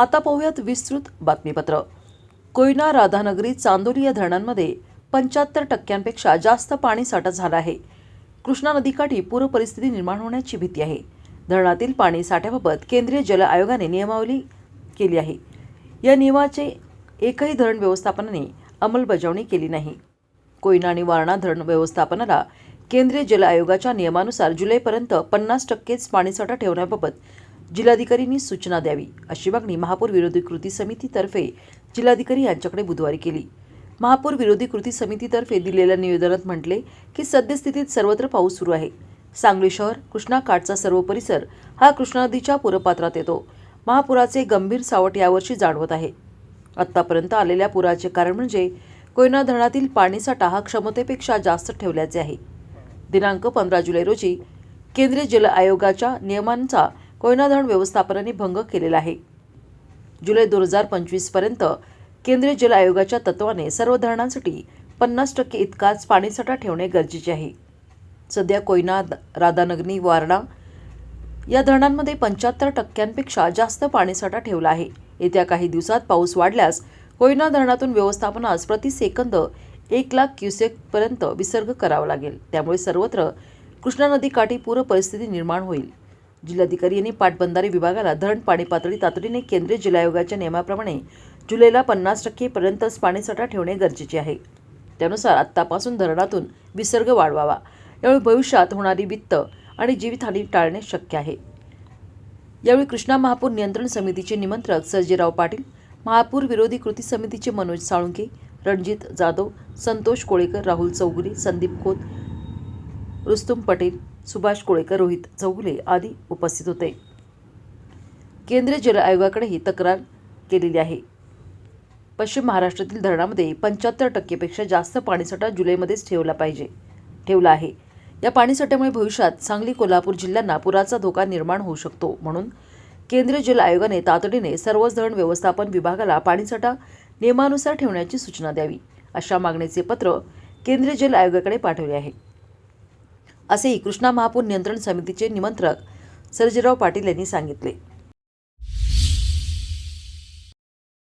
आता पाहूयात विस्तृत बातमीपत्र. कोयना राधानगरी चांदोली या धरणांमध्ये पंच्याहत्तर टक्क्यांपेक्षा जास्त पाणी साठा झाला आहे. कृष्णा नदीकाठी पूर परिस्थिती निर्माण होण्याची भीती आहे. धरणातील पाणी साठ्याबाबत केंद्रीय जल आयोगाने नियमावली केली आहे. या नियमाचे एकही धरण व्यवस्थापनाने अंमलबजावणी केली नाही. कोयना आणि वारणा धरण व्यवस्थापनाला केंद्रीय जल आयोगाच्या नियमानुसार जुलैपर्यंत पन्नास टक्केच पाणीसाठा ठेवण्याबाबत जिल्हाधिकाऱ्यांनी सूचना द्यावी अशी मागणी महापूर विरोधी कृती समितीतर्फे जिल्हाधिकारी यांच्याकडे बुधवारी केली. महापूर विरोधी कृती समितीतर्फे दिलेल्या निवेदनात म्हटले की सद्यस्थितीत सर्वत्र पाऊस सुरू आहे. सांगली शहर कृष्णा काठचा सर्व परिसर हा कृष्णा नदीच्या पूरपात्रात येतो. महापुराचे गंभीर सावट यावर्षी जाणवत आहे. आत्तापर्यंत आलेल्या पुराचे कारण म्हणजे कोयना धरणातील पाणीसाठा हा क्षमतेपेक्षा जास्त ठेवल्याचे आहे. दिनांक पंधरा जुलै रोजी केंद्रीय जल आयोगाच्या नियमांचा कोयना धरण व्यवस्थापनाने भंग केलेला आहे. जुलै दोन हजार पंचवीसपर्यंत केंद्रीय जल आयोगाच्या तत्वाने सर्व धरणांसाठी पन्नास टक्के इतकाच पाणीसाठा ठेवणे गरजेचे आहे. सध्या कोयना राधानगरी वारणा या धरणांमध्ये पंच्याहत्तर टक्क्यांपेक्षा जास्त पाणीसाठा ठेवला आहे. येत्या काही दिवसात पाऊस वाढल्यास कोयना धरणातून व्यवस्थापनास प्रति सेकंद एक लाख क्युसेकपर्यंत विसर्ग करावा लागेल. त्यामुळे सर्वत्र कृष्णा नदीकाठी पूर परिस्थिती निर्माण होईल. जिल्हाधिकारी यांनी पाटबंधारे विभागाला धरण पाणी पातळी तातडीने केंद्रीय जलायोगाच्या नियमाप्रमाणे जुलैला पन्नास टक्केपर्यंतच पाणीसाठा ठेवणे गरजेचे आहे. त्यानुसार आत्तापासून धरणातून विसर्ग वाढवावा. यावेळी भविष्यात होणारी वित्त आणि जीवितहानी टाळणे शक्य आहे. यावेळी कृष्णा महापूर नियंत्रण समितीचे निमंत्रक सर्जेराव पाटील महापूर विरोधी कृती समितीचे मनोज साळुंके रणजित जाधव संतोष कोळेकर राहुल चौगुले संदीप खोत रुस्तुम पटेल सुभाष कोळेकर रोहित चौगुले आदी उपस्थित होते. केंद्रीय जल आयोगाकडेही तक्रार केलेली आहे. पश्चिम महाराष्ट्रातील धरणामध्ये पंच्याहत्तर टक्केपेक्षा जास्त पाणीसाठा जुलैमध्येच ठेवला पाहिजे ठेवला आहे. या पाणीसाठ्यामुळे भविष्यात सांगली कोल्हापूर जिल्ह्यांना पुराचा धोका निर्माण होऊ शकतो म्हणून केंद्रीय जल आयोगाने तातडीने सर्वच धरण व्यवस्थापन विभागाला पाणीसाठा नियमानुसार ठेवण्याची सूचना द्यावी अशा मागणीचे पत्र केंद्रीय जल आयोगाकडे पाठवले आहे. असेही कृष्णा महापूर नियंत्रण समितीचे निमंत्रक सर्जीराव पाटील यांनी सांगितले.